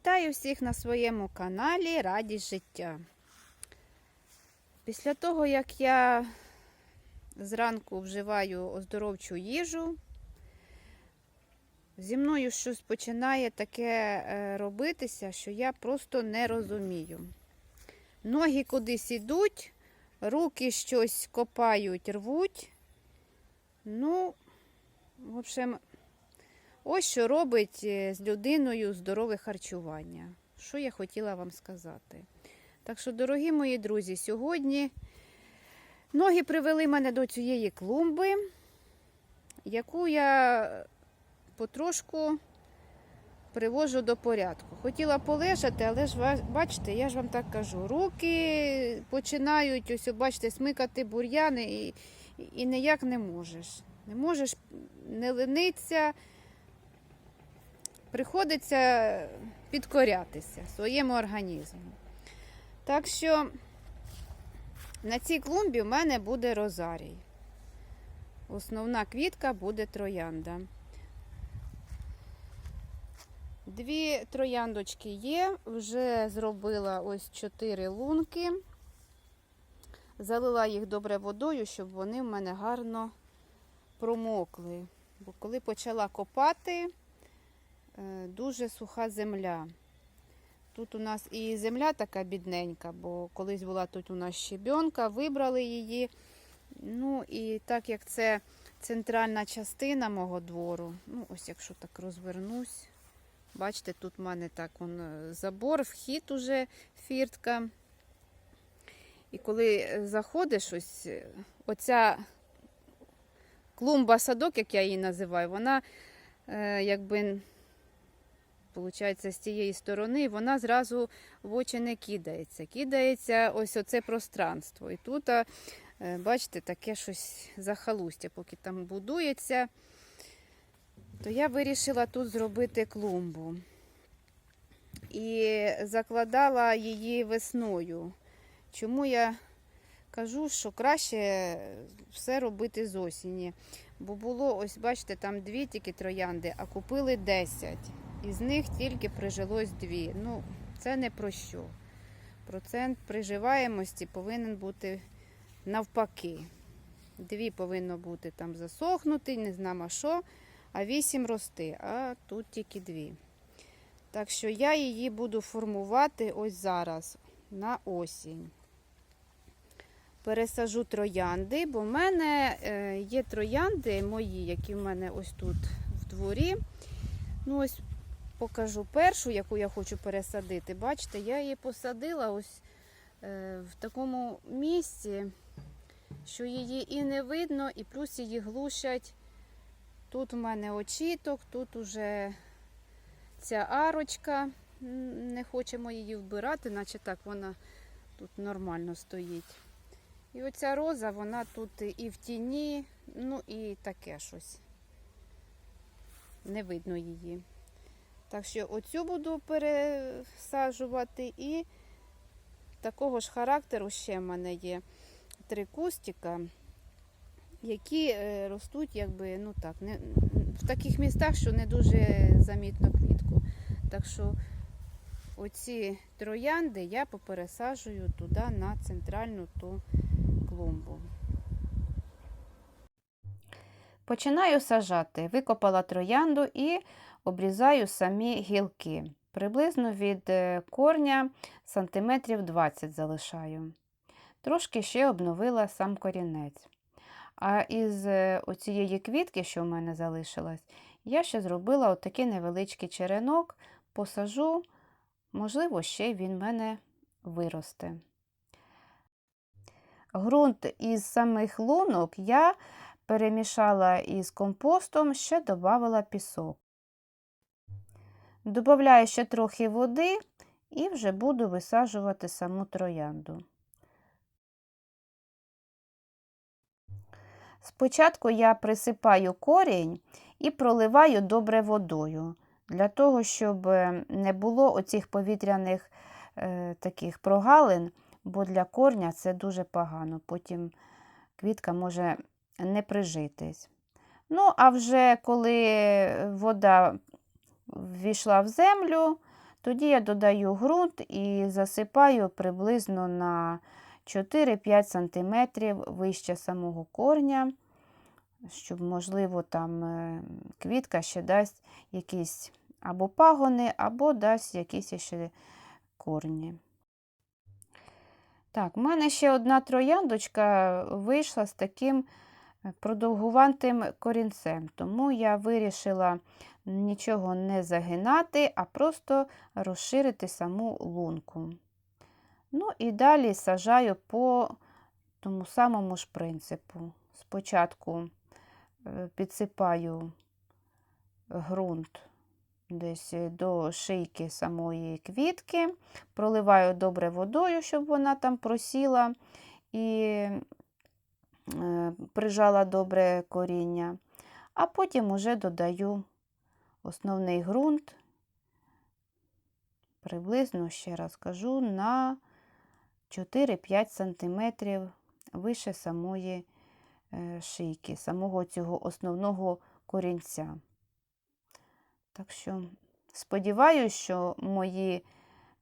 Вітаю всіх на своєму каналі Радість життя. Після того, як я зранку вживаю оздоровчу їжу, зі мною щось починає таке е, робитися, що я просто не розумію. Ноги кудись ідуть, руки щось копають, рвуть. Ну, в общем, Ось що робить е, з людиною здорове харчування. Що я хотіла вам сказати. Так що, дорогі мої друзі, сьогодні ноги привели мене до цієї клумби, яку я потрошку привожу до порядку. Хотіла полежати, але ж бачите, я ж вам так кажу, руки починають ось, бачите, смикати бур'яни і, і ніяк не можеш. Не можеш не лениться приходиться підкорятися своєму організму. Так що на цій клумбі в мене буде розарій. Основна квітка буде троянда. Дві трояндочки є, вже зробила ось чотири лунки. Залила їх добре водою, щоб вони в мене гарно промокли. Бо коли почала копати, дуже суха земля. Тут у нас і земля така бідненька, бо колись була тут у нас щебенка, вибрали її. Ну і так як це центральна частина мого двору, ну ось якщо так розвернусь, бачите, тут в мене так он, е, забор, вхід уже, фіртка. І коли е, заходиш, ось е, оця клумба садок, як я її називаю, вона е, якби Получається, з цієї сторони вона зразу в очі не кидається. Кидається ось оце пространство. І тут, е, бачите, таке щось захалустя, поки там будується, то я вирішила тут зробити клумбу. І закладала її весною. Чому я кажу, що краще все робити з осені? Бо було, ось бачите, там дві тільки троянди, а купили 10. Із них тільки прижилось дві. Ну, це не про що. Процент приживаємості повинен бути навпаки. Дві повинно бути там засохнути, не знамо що, а вісім рости, а тут тільки дві. Так що я її буду формувати ось зараз на осінь. Пересажу троянди, бо в мене е, є троянди мої, які в мене ось тут в дворі. Ну, ось покажу першу, яку я хочу пересадити. Бачите, я її посадила ось е, в такому місці, що її і не видно, і плюс її глушать. Тут у мене очіток, тут уже ця арочка. Не хочемо її вбирати, наче так вона тут нормально стоїть. І оця роза, вона тут і в тіні, ну і таке щось. Не видно її. Так що оцю буду пересаджувати і такого ж характеру ще в мене є три кустика, які е, ростуть якби, ну так, не, в таких містах, що не дуже замітно квітку. Так що оці троянди я попересаджую туди на центральну ту клумбу. Починаю сажати. Викопала троянду і обрізаю самі гілки. Приблизно від е, корня сантиметрів 20 залишаю. Трошки ще обновила сам корінець. А із е, оцієї квітки, що в мене залишилась, я ще зробила отакий невеличкий черенок, посажу, можливо, ще він в мене виросте. Грунт із самих лунок я перемішала із компостом, ще додавала пісок. Добавляю ще трохи води і вже буду висаджувати саму троянду. Спочатку я присипаю корінь і проливаю добре водою, для того, щоб е, не було оцих повітряних е, таких прогалин, бо для корня це дуже погано. Потім квітка може не прижитись. Ну, а вже коли вода ввійшла в землю, Тоді я додаю ґрунт і засипаю приблизно на 4-5 см вище самого корня, щоб, можливо, там е, квітка ще дасть якісь або пагони, або дасть якісь ще корні. Так, у мене ще одна трояндочка вийшла з таким продовгуватим корінцем, тому я вирішила нічого не загинати, а просто розширити саму лунку. Ну і далі сажаю по тому самому ж принципу. Спочатку е, підсипаю ґрунт десь до шийки самої квітки, проливаю добре водою, щоб вона там просіла і прижала добре коріння, а потім уже додаю основний ґрунт, приблизно, ще раз кажу, на 4-5 см вище самої е, шийки, самого цього основного корінця. Так що сподіваюся, що мої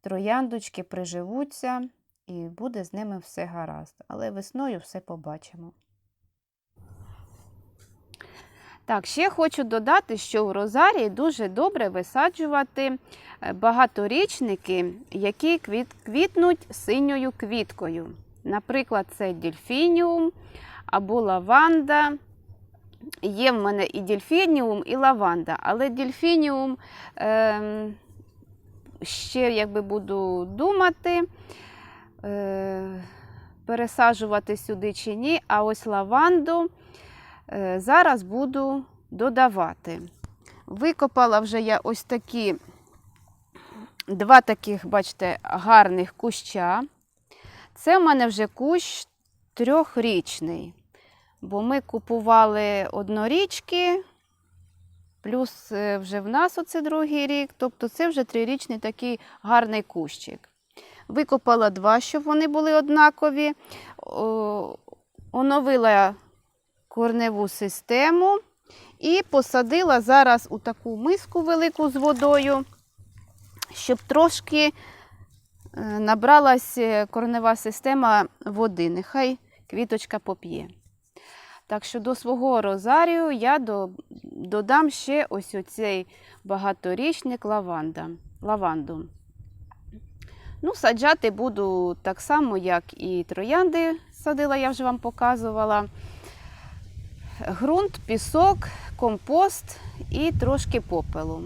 трояндочки приживуться і буде з ними все гаразд. Але весною все побачимо. Так, ще хочу додати, що в розарії дуже добре висаджувати е, багаторічники, які квіт, квітнуть синьою квіткою. Наприклад, це дельфініум або лаванда. Є в мене і дельфініум, і лаванда, але дельфініум е, ще якби буду думати, пересаджувати сюди чи ні, а ось лаванду е, зараз буду додавати. Викопала вже я ось такі два таких, бачите, гарних куща. Це в мене вже кущ трьохрічний бо ми купували однорічки, плюс е, вже в нас оце другий рік, тобто це вже трирічний такий гарний кущик. Викопала два, щоб вони були однакові, оновила корневу систему і посадила зараз у таку миску велику з водою, щоб трошки е, набралась е, корнева система води. Нехай квіточка поп'є. Так що до свого розарію я додам ще ось оцей багаторічник лаванда, лаванду. Ну, Саджати буду так само, як і троянди садила, я вже вам показувала. Грунт, пісок, компост і трошки попелу.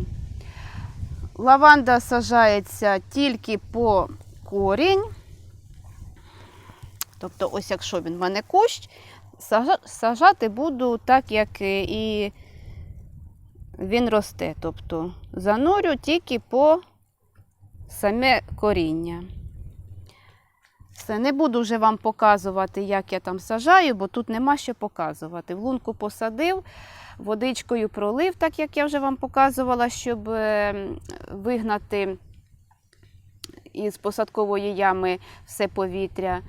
Лаванда саджається тільки по корінь. Тобто, ось якщо він в мене кущ, сажати буду так, як і він росте. Тобто занурю тільки по саме коріння. Все, не буду вже вам показувати, як я там сажаю, бо тут нема що показувати. В лунку посадив, водичкою пролив, так як я вже вам показувала, щоб е, вигнати із посадкової ями все повітря.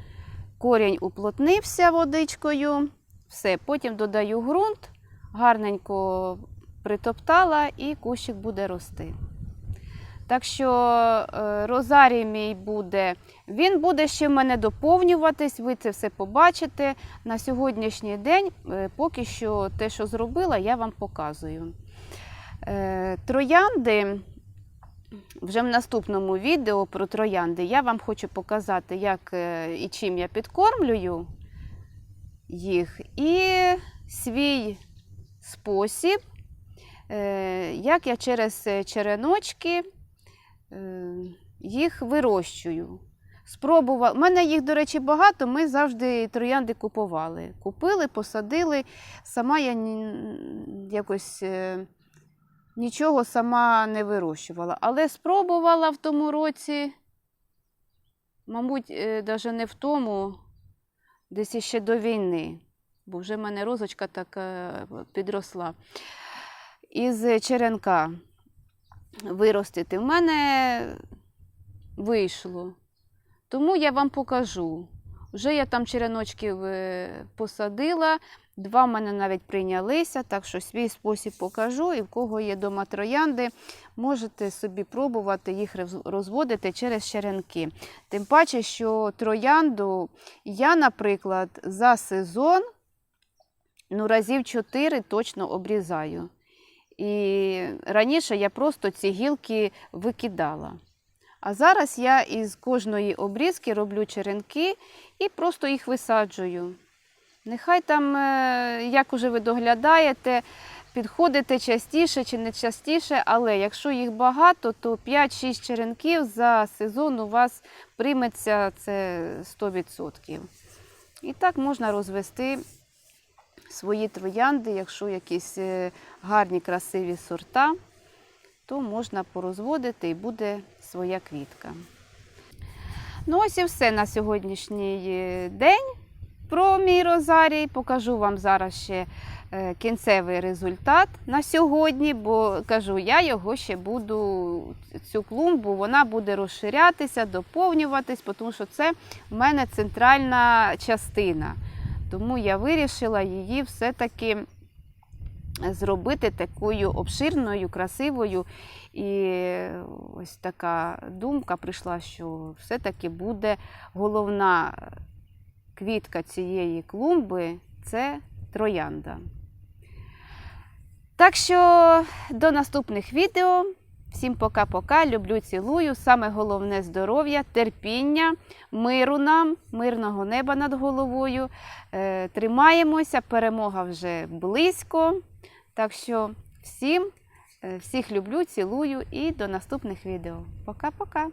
Корінь уплотнився водичкою. Все, потім додаю ґрунт, гарненько притоптала і кущик буде рости. Так що е, розарій мій буде, він буде ще в мене доповнюватись, ви це все побачите. На сьогоднішній день, е, поки що те, що зробила, я вам показую. Е, троянди. Вже в наступному відео про троянди я вам хочу показати, як і чим я підкормлюю їх, і свій спосіб, як я через череночки їх вирощую. Спробувала. У мене їх, до речі, багато. Ми завжди троянди купували. Купили, посадили. Сама я якось нічого сама не вирощувала. Але спробувала в тому році, мабуть, навіть не в тому, десь іще до війни, бо вже в мене розочка така підросла. Із черенка виростити. В мене вийшло. Тому я вам покажу. Вже я там череночків посадила, Два в мене навіть прийнялися, так що свій спосіб покажу. І в кого є дома троянди, можете собі пробувати їх розводити через черенки. Тим паче, що троянду я, наприклад, за сезон ну, разів 4 точно обрізаю. І раніше я просто ці гілки викидала. А зараз я із кожної обрізки роблю черенки і просто їх висаджую. Нехай там, е, як уже ви доглядаєте, підходите частіше чи не частіше, але якщо їх багато, то 5-6 черенків за сезон у вас прийметься це 100%. І так можна розвести свої троянди, якщо якісь е, гарні, красиві сорта, то можна порозводити і буде своя квітка. Ну, ось і все на сьогоднішній е, день про мій розарій. Покажу вам зараз ще е, кінцевий результат на сьогодні, бо кажу, я його ще буду, цю клумбу, вона буде розширятися, доповнюватись, тому що це в мене центральна частина. Тому я вирішила її все-таки зробити такою обширною, красивою. І ось така думка прийшла, що все-таки буде головна квітка цієї клумби це троянда. Так що до наступних відео. Всім пока-пока. Люблю, цілую. Саме головне здоров'я, терпіння, миру нам, мирного неба над головою. Е, тримаємося, перемога вже близько. Так що всім, е, всіх люблю, цілую і до наступних відео. Пока-пока.